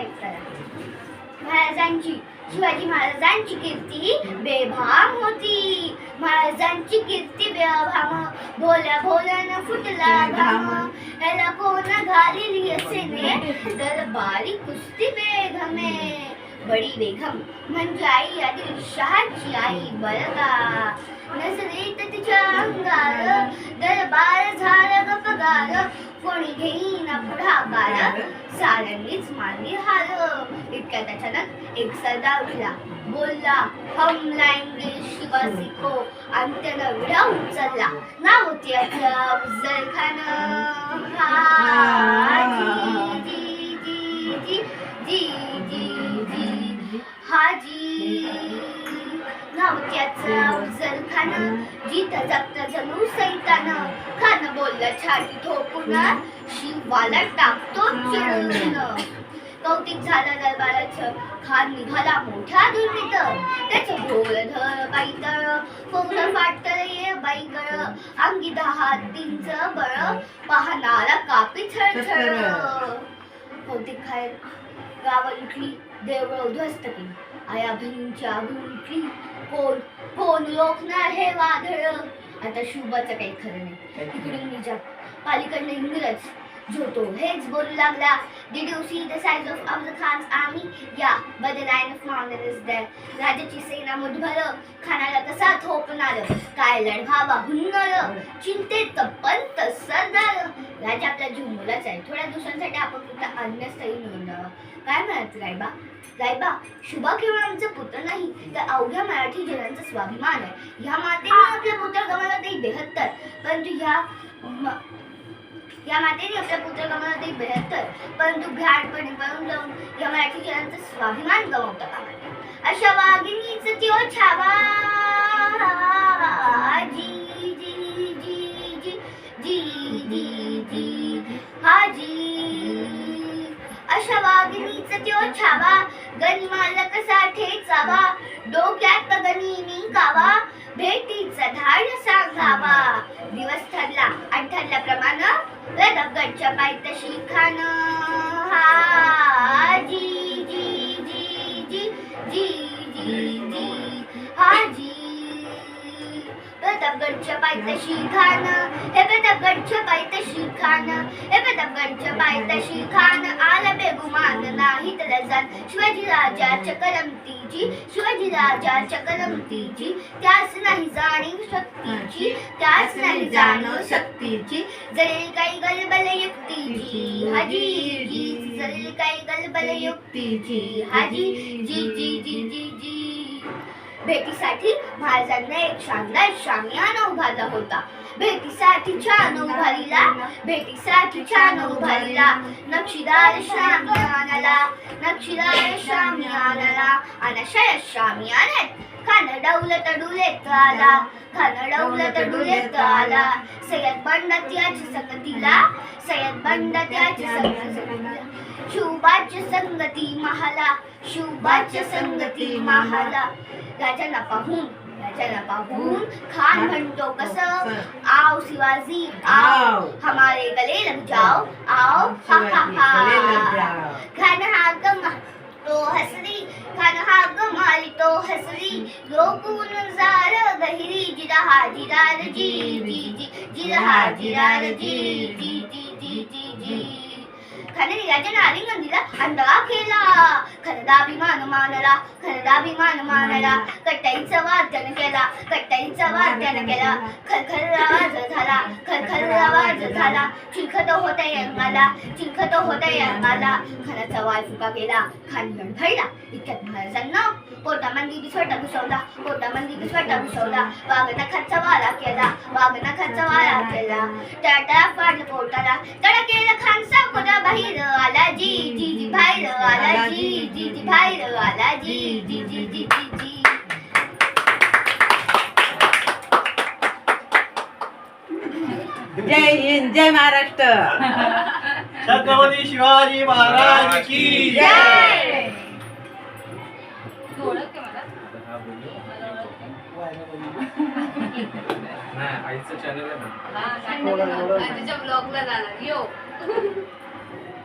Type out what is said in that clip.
Subscribe करा महाराजांची शिवाजी महाराजांची कीर्ती बेभाम होती. महाराजांची कीर्ती बेभाम. भोल्या भोल्यानं फुटला घाम. याला कोण घालेली असेने? तर बारी कुस्ती बेघमे. बडी बेघम. म्हणजे आई आदिल शहाची आई बरगा नजरेत तिच्या अंगार. दरबार झाला ग पगार कोणी घेईना आकारात सारंगीच मारली हार. इतक्यात अचानक एक सरदार उठला. बोलला हम लाएंगे शिवाजी को. आणि त्याला विडा उचलला. ना होती आपला अफजल खान. हा जी जी जी जी जी जी जी. हाजी नाव त्याचं अफजल खान. जित जगत जणू सैतान खान बोललं छाती ठोकून शिवाला टाकतो चिडून कौतिक झालं दरबाराचं. खान निघाला मोठ्या दुर्मित त्याचं भोळ धळ बाईतळ फौज फाटतळ ये बाईकळ अंगी दहा तीनच बळ पाहणारा कापी छळछळ कौतिक खाय गाव लुटली देवळ उद्ध्वस्त केली. आया बहिणींची आबरू लुटली कोण कोण रोखणार हे वादळ? आता शुभाचं काही खरं नाही. इकडून निजाम पालीकडनं इंग्रज जो तो हेच बोलू लागला. Did you see the size of Afzal Khan's army? Yeah, but the line of mountain is there. राजाची सेना मुठभर खानाला कसा थोपणार? काय लढवावा? हुन्नर. चिंतेत सरदार राजा आपला जीव मुलाच आहे. थोड्या दिवसांसाठी आपण फक्त अन्य स्थळी नोंदवावं काय म्हणत रायबा? रायबा शुभा केवळ आमचा पुत्र नाही तर अवघ्या मराठी जनांचा स्वाभिमान आहे. ह्या मातेने आपला पुत्र गमावला ते बेहत्तर परंतु ह्या या मातेने आपल्या पुत्र गमावला ते बेहत्तर परंतु घाटपणे पळून जाऊन या मराठी जनांचा स्वाभिमान गमावता कामा अशा वाघिणीच त्यो छावा जी अशा वाघिणीच त्यो छावा गनिमाला कसा ठेचावा डोक्यात गनिमी कावा भेटीचा धाड सांगावा. दिवस ठरला आणि ठरल्याप्रमाणे रदगडच्या पायथ्याशी खाणं. प्रतापगडच्या पायथ्याशी खान हे प्रतापगडच्या पायथ्याशी खान हे प्रतापगडच्या पायथ्याशी खान आला बेगुमान नाही तर जाण शिवाजी राजाच्या करमतीची शिवाजी राजाच्या करमतीची त्यास नाही जाणीव शक्तीची त्यास नाही जाणव शक्तीची. जरी काही गलबल युक्तीची हाजी जी जरी काही गलबल युक्तीची हाजी जी जी जी जी जी. भेटीसाठी महाराजांना एक शानदार शामियाना उभारला होता. भेटीसाठीच्या अनुभारीला भेटीसाठीच्या अनुभारीला नक्षीदार शामियानाला आला आला सय्यद बंड त्याची संगतीला सय्यद बंड त्याची संगतीला शुभाच्या संगती महाला संगती महाला पाहून राजाला पाहून खान म्हणतो कसं आओ शिवाजी आओ हमारे गले लग जाओ आओ हा हा हा Jira Jira Jira Jira Jira Jira Jira Jira Jira Jira जी जी जी जी खानाने राजाने आलिंगन दिला आणि दगा केला खरदाभिमान मानला खरदाभिमान मानला कट्टाईचा वाद केला कट्टाईचा वाद केला खरखर आवाज झाला खरखर आवाज झाला चिलखत होता यंगाला चिलखत होता यंगाला खानाचा वाय फुका केला खान गणफळला इतक्यात महाराजांना पोटामंदी बिस्वटा घुसवला पोटामंदी बिस्वटा घुसवला वाघना खाचा वारा केला वाघना खाचा वारा केला टाटा फाडलं पोटाला तडा केलं खान साकोदा बाहेर आला जी जी जी बाहेर आला जी जी जी बाहेर आला जी जी जी जी जी जी. जय हिंद जय महाराष्ट्र. छत्रपती शिवाजी महाराज की जय. आईचं चॅनल आहे ना. हा, तुझ्या ब्लॉगला जाणार. यो.